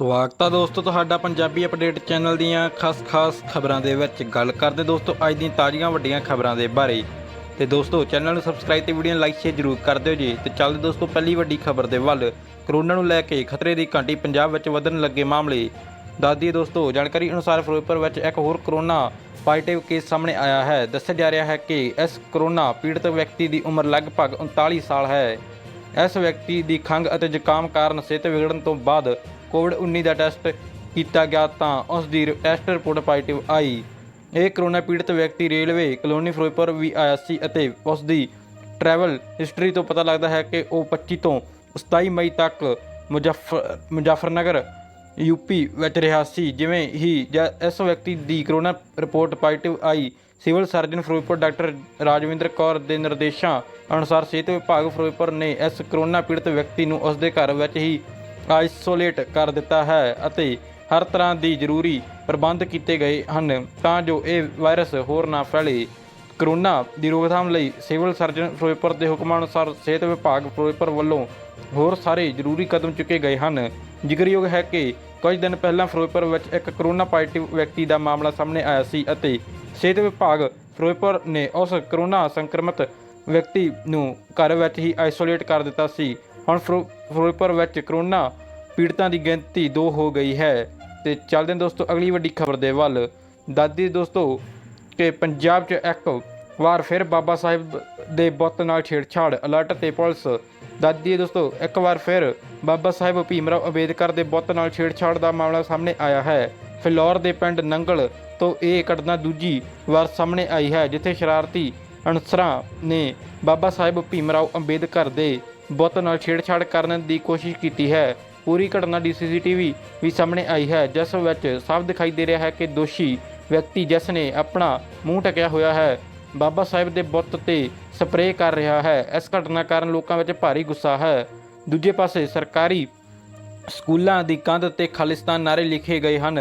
ਸਵਾਗਤ ਆ ਦੋਸਤੋ ਤੁਹਾਡਾ ਪੰਜਾਬੀ ਅਪਡੇਟ ਚੈਨਲ ਦੀਆਂ ਖਾਸ-ਖਾਸ ਖਬਰਾਂ ਦੇ ਵਿੱਚ ਗੱਲ ਕਰਦੇ ਦੋਸਤੋ ਅੱਜ ਦੀਆਂ ਤਾਜ਼ੀਆਂ ਵੱਡੀਆਂ ਖਬਰਾਂ ਦੇ ਬਾਰੇ। ਤੇ ਦੋਸਤੋ ਚੈਨਲ ਨੂੰ ਸਬਸਕ੍ਰਾਈਬ ਤੇ ਵੀਡੀਓ ਨੂੰ ਲਾਈਕ ਸ਼ੇਅਰ ਜ਼ਰੂਰ ਕਰ ਦਿਓ ਜੀ। ਤੇ ਚੱਲਦੇ ਦੋਸਤੋ ਪਹਿਲੀ ਵੱਡੀ ਖਬਰ ਦੇ ਵੱਲ। ਕਰੋਨਾ ਨੂੰ ਲੈ ਕੇ ਖਤਰੇ ਦੀ ਘੰਟੀ ਪੰਜਾਬ ਵਿੱਚ ਵਧਣ ਲੱਗੇ ਮਾਮਲੇ। ਦੱਸਦੀਏ ਦੋਸਤੋ, ਜਾਣਕਾਰੀ ਅਨੁਸਾਰ ਫਿਰੋਜ਼ਪੁਰ ਵਿੱਚ ਇੱਕ ਹੋਰ ਕਰੋਨਾ ਪੋਜ਼ਿਟਿਵ ਕੇਸ ਸਾਹਮਣੇ ਆਇਆ ਹੈ। ਦੱਸਿਆ ਜਾ ਰਿਹਾ ਹੈ ਕਿ ਇਸ ਕਰੋਨਾ ਪੀੜਤ ਵਿਅਕਤੀ ਦੀ ਉਮਰ ਲਗਭਗ 39 ਸਾਲ ਹੈ। ਇਸ ਵਿਅਕਤੀ ਦੀ ਖੰਘ ਅਤੇ ਜ਼ੁਕਾਮ ਕਾਰਨ ਸਿਹਤ ਵਿਗੜਨ ਤੋਂ ਬਾਅਦ ਕੋਵਿਡ-19 ਦਾ ਟੈਸਟ ਕੀਤਾ ਗਿਆ ਤਾਂ ਉਸ ਦੀ ਟੈਸਟ ਰਿਪੋਰਟ ਪੋਜ਼ਿਟਿਵ ਆਈ। ਇਹ ਕਰੋਨਾ ਪੀੜਤ ਵਿਅਕਤੀ ਰੇਲਵੇ ਕਲੋਨੀ ਫਿਰੋਜ਼ਪੁਰ ਵੀ ਆਇਆ ਸੀ ਅਤੇ ਉਸ ਦੀ ਟਰੈਵਲ ਹਿਸਟਰੀ ਤੋਂ ਪਤਾ ਲੱਗਦਾ ਹੈ ਕਿ ਉਹ 25 ਤੋਂ 27 ਮਈ ਤੱਕ ਮੁਜ਼ੱਫਰ ਮੁਜ਼ੱਫਰਨਗਰ ਯੂਪੀ ਵਿੱਚ ਰਿਹਾ ਸੀ। ਜਿਵੇਂ ਹੀ ਜ- ਇਸ ਵਿਅਕਤੀ ਦੀ ਕਰੋਨਾ ਰਿਪੋਰਟ ਪੋਜ਼ਿਟਿਵ ਆਈ, civil surgeon Firozpur doctor Rajwinder Kaur ਦੇ ਨਿਰਦੇਸ਼ਾਂ ਅਨੁਸਾਰ ਸਿਹਤ ਵਿਭਾਗ ਫਿਰੋਜ਼ਪੁਰ ਨੇ ਇਸ ਕਰੋਨਾ ਪੀੜਤ ਵਿਅਕਤੀ ਨੂੰ ਉਸ ਦੇ ਘਰ ਵਿੱਚ ਹੀ ਆਈਸੋਲੇਟ ਕਰ ਦਿੱਤਾ ਹੈ ਅਤੇ ਹਰ ਤਰ੍ਹਾਂ ਦੀ ਜ਼ਰੂਰੀ ਪ੍ਰਬੰਧ ਕੀਤੇ ਗਏ ਹਨ ਤਾਂ ਜੋ ਇਹ ਵਾਇਰਸ ਹੋਰ ਨਾ ਫੈਲੇ। ਕਰੋਨਾ ਦੀ ਰੋਕਥਾਮ ਲਈ ਸਿਵਲ ਸਰਜਨ ਫਿਰੋਜ਼ਪੁਰ ਦੇ ਹੁਕਮਾਂ ਅਨੁਸਾਰ ਸਿਹਤ ਵਿਭਾਗ ਫਿਰੋਜ਼ਪੁਰ ਵੱਲੋਂ ਹੋਰ ਸਾਰੇ ਜ਼ਰੂਰੀ ਕਦਮ ਚੁੱਕੇ ਗਏ ਹਨ। ਜ਼ਿਕਰਯੋਗ ਹੈ ਕਿ ਕੁਝ ਦਿਨ ਪਹਿਲਾਂ ਫਿਰੋਜ਼ਪੁਰ ਵਿੱਚ ਇੱਕ ਕਰੋਨਾ ਪੋਜ਼ਿਟਿਵ ਵਿਅਕਤੀ ਦਾ ਮਾਮਲਾ ਸਾਹਮਣੇ ਆਇਆ ਸੀ ਅਤੇ ਸਿਹਤ ਵਿਭਾਗ ਫਿਰੋਜ਼ਪੁਰ ਨੇ ਉਸ ਕਰੋਨਾ ਸੰਕਰਮਿਤ ਵਿਅਕਤੀ ਨੂੰ ਘਰ ਵਿੱਚ ਹੀ ਆਈਸੋਲੇਟ ਕਰ ਦਿੱਤਾ ਸੀ। ਹੁਣ ਫਿਰੋ- ਫਿਰੋਜ਼ਪੁਰ ਵਿੱਚ ਕਰੋਨਾ ਪੀੜਤਾਂ ਦੀ ਗਿਣਤੀ 2 ਹੋ ਗਈ ਹੈ ਤੇ ਚੱਲਦੇ ਹਾਂ ਦੋਸਤੋ ਅਗਲੀ ਵੱਡੀ ਖਬਰ ਦੇ ਵੱਲ। ਦਾਦੀ ਦੋਸਤੋ ਕਿ ਪੰਜਾਬ 'ਚ ਇੱਕ ਵਾਰ ਫਿਰ ਬਾਬਾ ਸਾਹਿਬ ਦੇ ਬੁੱਤ ਨਾਲ ਛੇੜਛਾੜ, ਅਲਰਟ ਤੇ ਪੁਲਿਸ। ਦਾਦੀ ਦੋਸਤੋ ਇੱਕ ਵਾਰ ਫਿਰ ਬਾਬਾ ਸਾਹਿਬ ਭੀਮਰਾਓ ਅੰਬੇਦਕਰ ਦੇ ਬੁੱਤ ਨਾਲ ਛੇੜਛਾੜ ਦਾ ਮਾਮਲਾ ਸਾਹਮਣੇ ਆਇਆ ਹੈ। ਫਿਲੌਰ ਦੇ ਪਿੰਡ ਨੰਗਲ ਤੋਂ ਇਹ ਘਟਨਾ ਦੂਜੀ ਵਾਰ ਸਾਹਮਣੇ ਆਈ ਹੈ, ਜਿੱਥੇ ਸ਼ਰਾਰਤੀ ਅਨਸਰਾਂ ਨੇ ਬਾਬਾ ਸਾਹਿਬ ਭੀਮਰਾਓ ਅੰਬੇਦਕਰ ਦੇ ਬੁੱਤ ਨਾਲ ਛੇੜਛਾੜ ਕਰਨ ਦੀ ਕੋਸ਼ਿਸ਼ ਕੀਤੀ ਹੈ। ਪੂਰੀ ਘਟਨਾ ਦੀ ਸੀਸੀਟੀਵੀ ਵੀ ਸਾਹਮਣੇ ਆਈ ਹੈ, ਜਿਸ ਵਿੱਚ ਸਾਫ਼ ਦਿਖਾਈ ਦੇ ਰਿਹਾ ਹੈ ਕਿ ਦੋਸ਼ੀ ਵਿਅਕਤੀ ਜਿਸ ਨੇ ਆਪਣਾ ਮੂੰਹ ਢਕਿਆ ਹੋਇਆ ਹੈ, ਬਾਬਾ ਸਾਹਿਬ ਦੇ ਬੁੱਤ ਤੇ ਸਪਰੇਅ ਕਰ ਰਿਹਾ ਹੈ। ਇਸ ਘਟਨਾ ਕਾਰਨ ਲੋਕਾਂ ਵਿੱਚ ਭਾਰੀ ਗੁੱਸਾ ਹੈ। ਦੂਜੇ ਪਾਸੇ ਸਰਕਾਰੀ ਸਕੂਲਾਂ ਦੀ ਕੰਧ ਤੇ ਖਾਲਿਸਤਾਨ ਨਾਰੇ ਲਿਖੇ ਗਏ ਹਨ।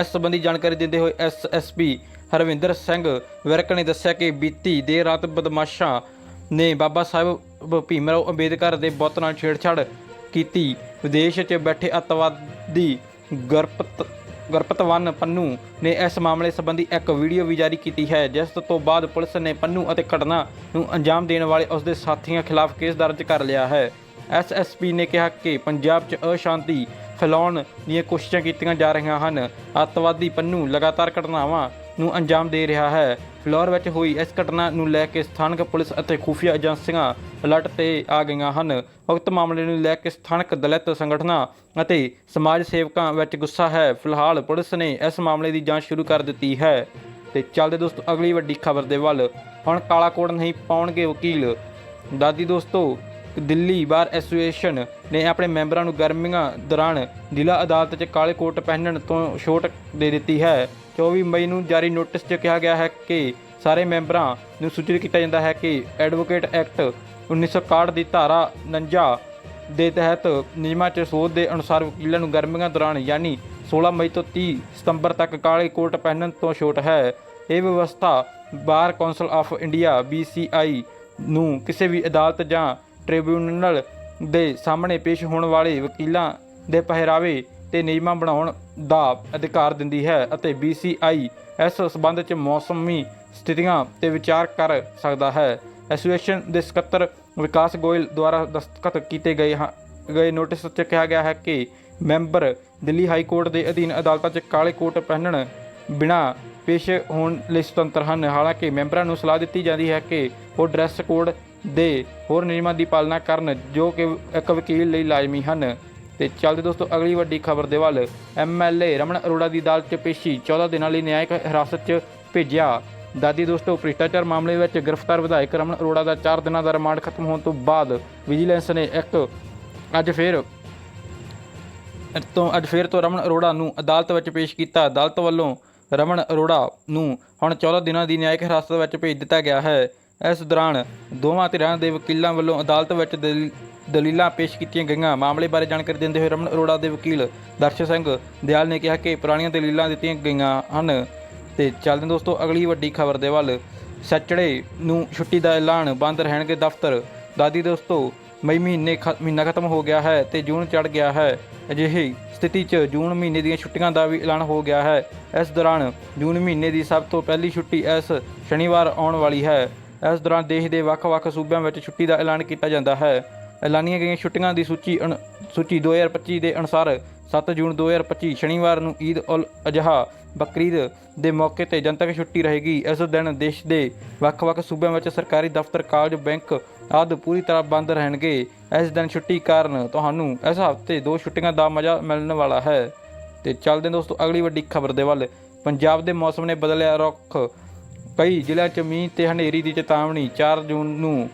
ਇਸ ਸੰਬੰਧੀ ਜਾਣਕਾਰੀ ਦਿੰਦੇ ਹੋਏ ਐਸਐਸਪੀ ਹਰਵਿੰਦਰ ਸਿੰਘ ਵਿਰਕ ਨੇ ਦੱਸਿਆ ਕਿ ਬੀਤੀ ਦੇਰ ਰਾਤ ਬਦਮਾਸ਼ਾਂ ਨੇ ਬਾਬਾ ਸਾਹਿਬ ਭੀਮਰਾਓ ਅੰਬੇਦਕਰ ਦੇ ਬੁੱਤ ਨਾਲ ਛੇੜਛਾੜ ਕੀਤੀ। ਵਿਦੇਸ਼ 'ਚ ਬੈਠੇ ਅੱਤਵਾਦੀ ਗਰਪਤ ਗੁਰਪਤਵਨ ਪੰਨੂ ਨੇ ਇਸ ਮਾਮਲੇ ਸੰਬੰਧੀ ਇੱਕ ਵੀਡੀਓ ਵੀ ਜਾਰੀ ਕੀਤੀ ਹੈ, ਜਿਸ ਤੋਂ ਬਾਅਦ ਪੁਲਿਸ ਨੇ ਪੰਨੂ ਅਤੇ ਘਟਨਾ ਨੂੰ ਅੰਜਾਮ ਦੇਣ ਵਾਲੇ ਉਸ ਦੇ ਸਾਥੀਆਂ ਖਿਲਾਫ ਕੇਸ ਦਰਜ ਕਰ ਲਿਆ ਹੈ। ਐਸਐਸਪੀ ਨੇ ਕਿਹਾ ਕਿ ਪੰਜਾਬ 'ਚ ਅਸ਼ਾਂਤੀ ਫੈਲਾਉਣ ਦੀਆਂ ਕੋਸ਼ਿਸ਼ਾਂ ਕੀਤੀਆਂ ਜਾ ਰਹੀਆਂ ਹਨ। ਅੱਤਵਾਦੀ ਪੰਨੂ ਲਗਾਤਾਰ ਘਟਨਾਵਾਂ ਨੂੰ ਅੰਜਾਮ ਦੇ ਰਿਹਾ ਹੈ। ਫਲੋਰ ਵਿੱਚ ਹੋਈ ਇਸ ਘਟਨਾ ਨੂੰ ਲੈ ਕੇ ਸਥਾਨਕ ਪੁਲਿਸ ਅਤੇ ਖੁਫੀਆ ਏਜੰਸੀਆਂ ਅਲਰਟ ਤੇ ਆ ਗਈਆਂ ਹਨ। ਉਕਤ ਮਾਮਲੇ ਨੂੰ ਲੈ ਕੇ ਸਥਾਨਕ ਦਲਿਤ ਸੰਗਠਨਾਂ ਅਤੇ ਸਮਾਜ ਸੇਵਕਾਂ ਵਿੱਚ ਗੁੱਸਾ ਹੈ। ਫਿਲਹਾਲ ਪੁਲਿਸ ਨੇ ਇਸ ਮਾਮਲੇ ਦੀ ਜਾਂਚ ਸ਼ੁਰੂ ਕਰ ਦਿੱਤੀ ਹੈ। ਤੇ ਚੱਲਦੇ ਦੋਸਤੋ, ਅਗਲੀ ਵੱਡੀ ਖਬਰ ਦੇ ਵੱਲ। ਹੁਣ ਕਾਲਾ ਕੋਟ ਨਹੀਂ ਪਾਉਣਗੇ ਵਕੀਲ। ਦਾਦੀ ਦੋਸਤੋ, ਦਿੱਲੀ ਬਾਰ ਐਸੋਸੀਏਸ਼ਨ ਨੇ ਆਪਣੇ ਮੈਂਬਰਾਂ ਨੂੰ ਗਰਮੀਆਂ ਦੌਰਾਨ ਜ਼ਿਲ੍ਹਾ ਅਦਾਲਤ 'ਚ ਕਾਲੇ ਕੋਟ ਪਹਿਨਣ ਤੋਂ ਛੋਟ ਦੇ ਦਿੱਤੀ ਹੈ। 24 ਮਈ ਨੂੰ ਜਾਰੀ ਨੋਟਿਸ 'ਚ ਕਿਹਾ ਗਿਆ ਹੈ ਕਿ ਸਾਰੇ ਮੈਂਬਰਾਂ ਨੂੰ ਸੂਚਿਤ ਕੀਤਾ ਜਾਂਦਾ ਹੈ ਕਿ ਐਡਵੋਕੇਟ ਐਕਟ 1961 ਦੀ ਧਾਰਾ 49 ਦੇ ਤਹਿਤ ਨਿਯਮਾਂ 'ਚ ਸੋਧ ਦੇ ਅਨੁਸਾਰ ਵਕੀਲਾਂ ਨੂੰ ਗਰਮੀਆਂ ਦੌਰਾਨ ਯਾਨੀ 16 ਮਈ ਤੋਂ 30 ਸਤੰਬਰ ਤੱਕ ਕਾਲੇ ਕੋਟ ਪਹਿਨਣ ਤੋਂ ਛੋਟ ਹੈ। ਇਹ ਵਿਵਸਥਾ bar council of India BCI ਨੂੰ ਕਿਸੇ ਵੀ ਅਦਾਲਤ ਜਾਂ ਟ੍ਰਿਬਿਊਨਲ ਦੇ ਸਾਹਮਣੇ ਪੇਸ਼ ਹੋਣ ਵਾਲੇ ਵਕੀਲਾਂ ਦੇ ਪਹਿਰਾਵੇ ਤੇ ਨਿਯਮਾਂ ਬਣਾਉਣ ਦਾ ਅਧਿਕਾਰ ਦਿੰਦੀ ਹੈ ਅਤੇ BCI ਇਸ ਸਬੰਧ 'ਚ ਮੌਸਮੀ ਸਥਿਤੀਆਂ ਤੇ ਵਿਚਾਰ ਕਰ ਸਕਦਾ ਹੈ। ਐਸੋਸੀਏਸ਼ਨ ਦੇ ਸਕੱਤਰ ਵਿਕਾਸ ਗੋਇਲ ਦੁਆਰਾ ਦਸਤਖਤ ਕੀਤੇ ਗਏ ਹਨ ਗਏ ਨੋਟਿਸ 'ਚ ਕਿਹਾ ਗਿਆ ਹੈ ਕਿ ਮੈਂਬਰ ਦਿੱਲੀ ਹਾਈ ਕੋਰਟ ਦੇ ਅਧੀਨ ਅਦਾਲਤਾਂ 'ਚ ਕਾਲੇ ਕੋਟ ਪਹਿਨਣ ਬਿਨਾ ਪੇਸ਼ ਹੋਣ ਲਈ ਸੁਤੰਤਰ ਹਨ। ਹਾਲਾਂਕਿ ਮੈਂਬਰਾਂ ਨੂੰ ਸਲਾਹ ਦਿੱਤੀ ਜਾਂਦੀ ਹੈ ਕਿ ਉਹ ਡਰੈਸ ਕੋਡ ਦੇ ਹੋਰ ਨਿਯਮਾਂ ਦੀ ਪਾਲਣਾ ਕਰਨ ਜੋ ਕਿ ਇੱਕ ਵਕੀਲ ਲਈ ਲਾਜ਼ਮੀ ਹਨ। ਤੇ ਚੱਲਦੇ ਦੋਸਤੋ, ਅਗਲੀ ਵੱਡੀ ਖਬਰ ਦੇ ਵੱਲ ਐਮਐਲਏ ਰਮਨ ਅਰੋੜਾ ਦੀ ਅਦਾਲਤ 'ਚ ਪੇਸ਼ੀ 14 ਦਿਨਾਂ ਲਈ ਨਿਆਇਕ ਹਿਰਾਸਤ 'ਚ ਭੇਜਿਆ। ਦਾਦੀ ਦੋਸਤੋ, ਭ੍ਰਿਸ਼ਟਾਚਾਰ ਮਾਮਲੇ ਵਿੱਚ ਗ੍ਰਿਫਤਾਰ ਵਿਧਾਇਕ ਰਮਨ ਅਰੋੜਾ ਦਾ 4 ਦਿਨਾਂ ਦਾ ਰਿਮਾਂਡ ਖਤਮ ਹੋਣ ਤੋਂ ਬਾਅਦ ਵਿਜੀਲੈਂਸ ਨੇ ਇੱਕ ਅੱਜ ਫਿਰ ਤੋਂ ਅੱਜ ਫਿਰ ਤੋਂ ਰਮਨ ਅਰੋੜਾ ਨੂੰ ਅਦਾਲਤ ਵਿੱਚ ਪੇਸ਼ ਕੀਤਾ। ਅਦਾਲਤ ਵੱਲੋਂ ਰਮਨ ਅਰੋੜਾ ਨੂੰ ਹੁਣ 14 ਦਿਨਾਂ ਦੀ ਨਿਆਇਕ ਹਿਰਾਸਤ ਵਿੱਚ ਭੇਜ ਦਿੱਤਾ ਗਿਆ ਹੈ। ਇਸ ਦੌਰਾਨ ਦੋਵਾਂ ਧਿਰਾਂ ਦੇ ਵਕੀਲਾਂ ਵੱਲੋਂ ਅਦਾਲਤ ਵਿੱਚ ਦਲੀ- ਦਲੀਲਾਂ ਪੇਸ਼ ਕੀਤੀਆਂ ਗਈਆਂ। ਮਾਮਲੇ ਬਾਰੇ ਜਾਣਕਾਰੀ ਦਿੰਦੇ ਹੋਏ ਰਮਨ ਅਰੋੜਾ ਦੇ ਵਕੀਲ ਦਰਸ਼ਨ ਸਿੰਘ ਦਿਆਲ ਨੇ ਕਿਹਾ ਕਿ ਪੁਰਾਣੀਆਂ ਦਲੀਲਾਂ ਦਿੱਤੀਆਂ ਗਈਆਂ ਹਨ ਤੇ ਚੱਲਦੇ ਦੋਸਤੋ, ਅਗਲੀ ਵੱਡੀ ਖਬਰ ਦੇ ਵੱਲ। ਸੈਚੜੇ ਨੂੰ ਛੁੱਟੀ ਦਾ ਐਲਾਨ, ਬੰਦ ਰਹਿਣਗੇ ਦਫ਼ਤਰ। ਦਾਦੀ ਦੋਸਤੋ, ਮਈ ਮਹੀਨੇ ਖ- ਮਹੀਨਾ ਖਤਮ ਹੋ ਗਿਆ ਹੈ ਤੇ ਜੂਨ ਚੜ ਗਿਆ ਹੈ। ਅਜਿਹੀ ਸਥਿਤੀ 'ਚ ਜੂਨ ਮਹੀਨੇ ਦੀਆਂ ਛੁੱਟੀਆਂ ਦਾ ਵੀ ਐਲਾਨ ਹੋ ਗਿਆ ਹੈ। ਇਸ ਦੌਰਾਨ ਜੂਨ ਮਹੀਨੇ ਦੀ ਸਭ ਤੋਂ ਪਹਿਲੀ ਛੁੱਟੀ ਇਸ ਸ਼ਨੀਵਾਰ ਆਉਣ ਵਾਲੀ ਹੈ। ਇਸ ਦੌਰਾਨ ਦੇਸ਼ ਦੇ ਵੱਖ-ਵੱਖ ਸੂਬਿਆਂ ਵਿੱਚ ਛੁੱਟੀ ਦਾ ਐਲਾਨ ਕੀਤਾ ਜਾਂਦਾ ਹੈ। ਐਲਾਨੀਆਂ ਗਈਆਂ ਛੁੱਟੀਆਂ ਦੀ ਸੂਚੀ ਅਨ- ਸੂਚੀ 2025 ਦੇ ਅਨੁਸਾਰ 7 ਜੂਨ 2025 ਸ਼ਨੀਵਾਰ ਨੂੰ ਈਦ ਉਲ ਅਜ਼ਹਾ, ਬਕਰੀਦ ਦੇ ਮੌਕੇ ਤੇ ਜਨਤਕ ਛੁੱਟੀ ਰਹੇਗੀ। ਇਸ ਦਿਨ ਦੇਸ਼ ਦੇ ਵੱਖ-ਵੱਖ ਸੂਬਿਆਂ ਵਿੱਚ ਸਰਕਾਰੀ ਦਫ਼ਤਰ, ਕਾਲਜ, ਬੈਂਕ ਆਦਿ ਪੂਰੀ ਤਰ੍ਹਾਂ ਬੰਦ ਰਹਿਣਗੇ। ਇਸ ਦਿਨ ਛੁੱਟੀ ਕਾਰਨ ਤੁਹਾਨੂੰ ਇਸ ਹਫ਼ਤੇ ਦੋ ਛੁੱਟੀਆਂ ਦਾ ਮਜ਼ਾ ਮਿਲਣ ਵਾਲਾ ਹੈ। ਤੇ ਚੱਲਦੇ ਦੋਸਤੋ, ਅਗਲੀ ਵੱਡੀ ਖਬਰ ਦੇ ਵੱਲ। ਪੰਜਾਬ ਦੇ ਮੌਸਮ ਨੇ ਬਦਲਿਆ ਰੁੱਖ। ਕਈ ਜ਼ਿਲ੍ਹਿਆਂ 'ਚ ਮੀਂਹ ਤੇ ਹਨੇਰੀ ਦੀ ਚੇਤਾਵਨੀ। 4 ਜੂਨ ਨੂੰ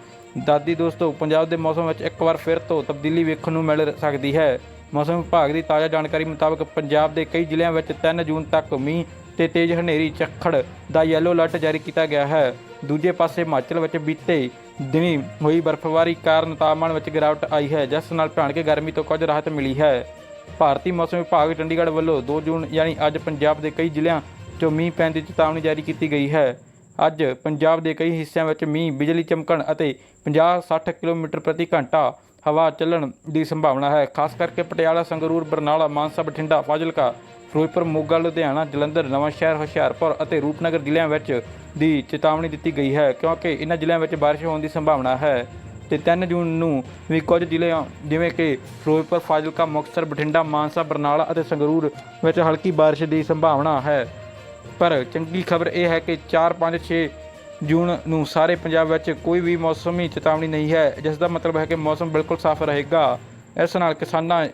ਦਾਦੀ ਦੋਸਤੋ, ਪੰਜਾਬ ਦੇ ਮੌਸਮ ਵਿੱਚ ਇੱਕ ਵਾਰ ਫਿਰ ਤੋਂ ਤਬਦੀਲੀ ਵੇਖਣ ਨੂੰ ਮਿਲ ਸਕਦੀ ਹੈ। ਮੌਸਮ ਵਿਭਾਗ ਦੀ ਤਾਜ਼ਾ ਜਾਣਕਾਰੀ ਮੁਤਾਬਕ ਪੰਜਾਬ ਦੇ ਕਈ ਜ਼ਿਲ੍ਹਿਆਂ ਵਿੱਚ 3 ਜੂਨ ਤੱਕ ਮੀਂਹ ਤੇ ਤੇਜ਼ ਹਨੇਰੀ ਝੱਖੜ ਦਾ ਯੈਲੋ ਅਲਰਟ ਜਾਰੀ ਕੀਤਾ ਗਿਆ ਹੈ। ਦੂਜੇ ਪਾਸੇ ਹਿਮਾਚਲ ਵਿੱਚ ਬੀਤੇ ਦਿਨੀ ਹੋਈ ਬਰਫ਼ਬਾਰੀ ਕਾਰਨ ਤਾਪਮਾਨ ਵਿੱਚ ਗਿਰਾਵਟ ਆਈ ਹੈ, ਜਿਸ ਨਾਲ ਭਿਆਨਕ ਗਰਮੀ ਤੋਂ ਕੁਝ ਰਾਹਤ ਮਿਲੀ ਹੈ। ਭਾਰਤੀ ਮੌਸਮ ਵਿਭਾਗ ਚੰਡੀਗੜ੍ਹ ਵੱਲੋਂ 2 ਜੂਨ, ਯਾਨੀ ਅੱਜ ਪੰਜਾਬ ਦੇ ਕਈ ਜ਼ਿਲ੍ਹਿਆਂ 'ਚੋਂ ਮੀਂਹ ਪੈਣ ਦੀ ਚੇਤਾਵਨੀ ਜਾਰੀ ਕੀਤੀ ਗਈ ਹੈ। ਅੱਜ ਪੰਜਾਬ ਦੇ ਕਈ ਹਿੱਸਿਆਂ ਵਿੱਚ ਮੀਂਹ, ਬਿਜਲੀ ਚਮਕਣ ਅਤੇ 50-60 ਕਿਲੋਮੀਟਰ ਪ੍ਰਤੀ ਘੰਟਾ ਹਵਾ ਚੱਲਣ ਦੀ ਸੰਭਾਵਨਾ ਹੈ। ਖਾਸ ਕਰਕੇ ਪਟਿਆਲਾ, ਸੰਗਰੂਰ, ਬਰਨਾਲਾ, ਮਾਨਸਾ, ਬਠਿੰਡਾ, ਫਾਜ਼ਿਲਕਾ, ਫਿਰੋਜ਼ਪੁਰ, ਮੋਗਾ, ਲੁਧਿਆਣਾ, ਜਲੰਧਰ, ਨਵਾਂਸ਼ਹਿਰ, ਹੁਸ਼ਿਆਰਪੁਰ ਅਤੇ ਰੂਪਨਗਰ ਜ਼ਿਲ੍ਹਿਆਂ ਵਿੱਚ ਦੀ ਚੇਤਾਵਨੀ ਦਿੱਤੀ ਗਈ ਹੈ ਕਿਉਂਕਿ ਇਹਨਾਂ ਜ਼ਿਲ੍ਹਿਆਂ ਵਿੱਚ ਬਾਰਿਸ਼ ਹੋਣ ਦੀ ਸੰਭਾਵਨਾ ਹੈ। ਤੇ 3 ਜੂਨ ਨੂੰ ਵੀ ਕੁਝ ਜ਼ਿਲ੍ਹਿਆਂ ਜਿਵੇਂ ਕਿ ਫਿਰੋਜ਼ਪੁਰ, ਫਾਜ਼ਿਲਕਾ, ਮੁਕਤਸਰ, ਬਠਿੰਡਾ, ਮਾਨਸਾ, ਬਰਨਾਲਾ ਅਤੇ ਸੰਗਰੂਰ ਵਿੱਚ ਹਲਕੀ ਬਾਰਿਸ਼ ਦੀ ਸੰਭਾਵਨਾ ਹੈ। ਪਰ ਚੰਗੀ ਖਬਰ ਇਹ ਹੈ ਕਿ 4 5 6 ਜੂਨ ਨੂੰ ਸਾਰੇ ਪੰਜਾਬ ਵਿੱਚ ਕੋਈ ਵੀ ਮੌਸਮੀ ਚੇਤਾਵਨੀ ਨਹੀਂ ਹੈ, ਜਿਸ ਦਾ ਮਤਲਬ ਹੈ ਕਿ ਮੌਸਮ ਬਿਲਕੁਲ ਸਾਫ਼ ਰਹੇਗਾ। ਇਸ ਨਾਲ ਕਿਸਾਨਾਂ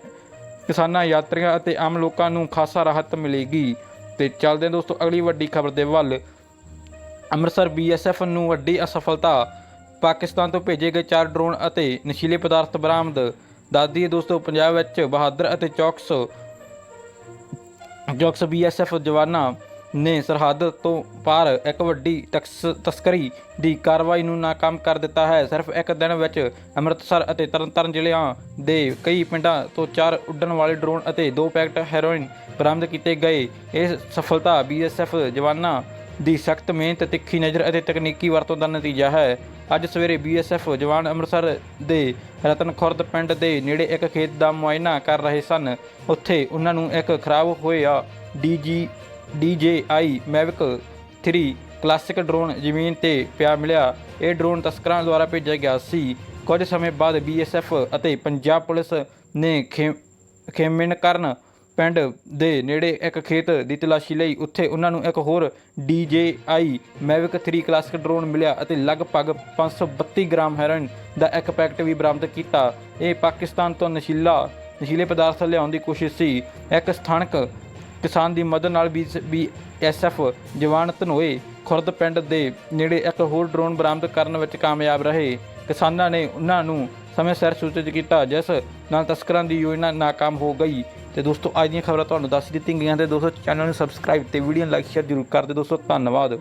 ਕਿਸਾਨਾਂ, ਯਾਤਰੀਆਂ ਅਤੇ ਆਮ ਲੋਕਾਂ ਨੂੰ ਖਾਸਾ ਰਾਹਤ ਮਿਲੇਗੀ। ਤੇ ਚੱਲਦੇ ਹਾਂ ਦੋਸਤੋ, ਅਗਲੀ ਵੱਡੀ ਖਬਰ ਦੇ ਵੱਲ। ਅੰਮ੍ਰਿਤਸਰ ਬੀਐਸਐਫ ਨੂੰ ਵੱਡੀ ਅਸਫਲਤਾ। ਪਾਕਿਸਤਾਨ ਤੋਂ ਭੇਜੇ ਗਏ ਚਾਰ ਡਰੋਨ ਅਤੇ ਨਸ਼ੀਲੇ ਪਦਾਰਥ ਬਰਾਮਦ। ਦੱਸਦੀ ਦੋਸਤੋ, ਪੰਜਾਬ ਵਿੱਚ ਬਹਾਦਰ ਅਤੇ ਚੌਕਸ ਜੋਕਸ ਬੀਐਸਐਫ ਜਵਾਨਾਂ ਨੇ ਸਰਹੱਦ ਤੋਂ ਪਾਰ ਇੱਕ ਵੱਡੀ ਤਕਸ- ਤਸਕਰੀ ਦੀ ਕਾਰਵਾਈ ਨੂੰ ਨਾਕਾਮ ਕਰ ਦਿੱਤਾ ਹੈ। ਸਿਰਫ ਇੱਕ ਦਿਨ ਵਿੱਚ ਅੰਮ੍ਰਿਤਸਰ ਅਤੇ ਤਰਨਤਾਰਨ ਜ਼ਿਲ੍ਹਿਆਂ ਦੇ ਕਈ ਪਿੰਡਾਂ ਤੋਂ ਚਾਰ ਉੱਡਣ ਵਾਲੇ ਡਰੋਨ ਅਤੇ ਦੋ ਪੈਕਟ ਹੈਰੋਇਨ ਬਰਾਮਦ ਕੀਤੇ ਗਏ। ਇਹ ਸਫਲਤਾ ਬੀਐਸਐਫ ਜਵਾਨਾਂ ਦੀ ਸਖਤ ਮਿਹਨਤ, ਤਿੱਖੀ ਨਜ਼ਰ ਅਤੇ ਤਕਨੀਕੀ ਵਰਤੋਂ ਦਾ ਨਤੀਜਾ ਹੈ। ਅੱਜ ਸਵੇਰੇ ਬੀਐਸਐਫ ਜਵਾਨ ਅੰਮ੍ਰਿਤਸਰ ਦੇ ਰਤਨ ਖੁਰਦ ਪਿੰਡ ਦੇ ਨੇੜੇ ਇੱਕ ਖੇਤ ਦਾ ਮੁਆਇਨਾ ਕਰ ਰਹੇ ਸਨ। ਉੱਥੇ ਉਹਨਾਂ ਨੂੰ ਇੱਕ ਖਰਾਬ ਹੋਇਆ DJI DJI Mavic 3 classic drone ਜ਼ਮੀਨ ਤੇ ਪਿਆ ਮਿਲਿਆ। ਇਹ ਡਰੋਨ ਤਸਕਰਾਂ ਦੁਆਰਾ ਭੇਜਿਆ ਗਿਆ ਸੀ। ਕੁਝ ਸਮੇਂ ਬਾਅਦ BSF ਅਤੇ ਪੰਜਾਬ ਪੁਲਿਸ ਨੇ ਖੇ ਖੇਮਿਨਕਰਨ ਪਿੰਡ ਦੇ ਨੇੜੇ ਇੱਕ ਖੇਤ ਦੀ ਤਲਾਸ਼ੀ ਲਈ ਉੱਥੇ ਉਹਨਾਂ ਨੂੰ ਇੱਕ ਹੋਰ DJI ਮੈਵਿਕ 3 ਕਲਾਸਿਕ ਡਰੋਨ ਮਿਲਿਆ ਅਤੇ ਲਗਭਗ 532 ਗ੍ਰਾਮ ਹੈਰੋਇਨ ਦਾ ਇੱਕ ਪੈਕਟ ਵੀ ਬਰਾਮਦ ਕੀਤਾ। ਇਹ ਪਾਕਿਸਤਾਨ ਤੋਂ ਨਸ਼ੀਲਾ, ਨਸ਼ੀਲੇ ਪਦਾਰਥ ਲਿਆਉਣ ਦੀ ਕੋਸ਼ਿਸ਼ ਸੀ। ਇੱਕ ਸਥਾਨਕ ਕਿਸਾਨ ਦੀ ਮਦਦ ਨਾਲ ਵੀ ਐਸਐਫ ਜਵਾਨ ਧਨੋਏ ਖੁਰਦ ਪਿੰਡ ਦੇ ਨੇੜੇ ਇੱਕ ਹੋਰ ਡਰੋਨ ਬਰਾਮਦ ਕਰਨ ਵਿੱਚ ਕਾਮਯਾਬ ਰਹੇ। ਕਿਸਾਨਾਂ ਨੇ ਉਹਨਾਂ ਨੂੰ ਸਮੇਂ ਸਿਰ ਸੂਚਿਤ ਕੀਤਾ, ਜਿਸ ਨਾਲ ਤਸਕਰਾਂ ਦੀ ਯੋਜਨਾ ਨਾਕਾਮ ਹੋ ਗਈ। ਤੇ ਦੋਸਤੋ, ਅੱਜ ਦੀਆਂ ਖਬਰਾਂ ਤੁਹਾਨੂੰ ਦੱਸ ਦਿੱਤੀਆਂ ਗਈਆਂ ਤੇ ਦੋਸਤੋ, ਚੈਨਲ ਨੂੰ ਸਬਸਕ੍ਰਾਈਬ ਤੇ ਵੀਡੀਓ ਨੂੰ ਲਾਈਕ, ਸ਼ੇਅਰ ਜ਼ਰੂਰ ਕਰ ਦਿਓ। ਦੋਸਤੋ, ਧੰਨਵਾਦ।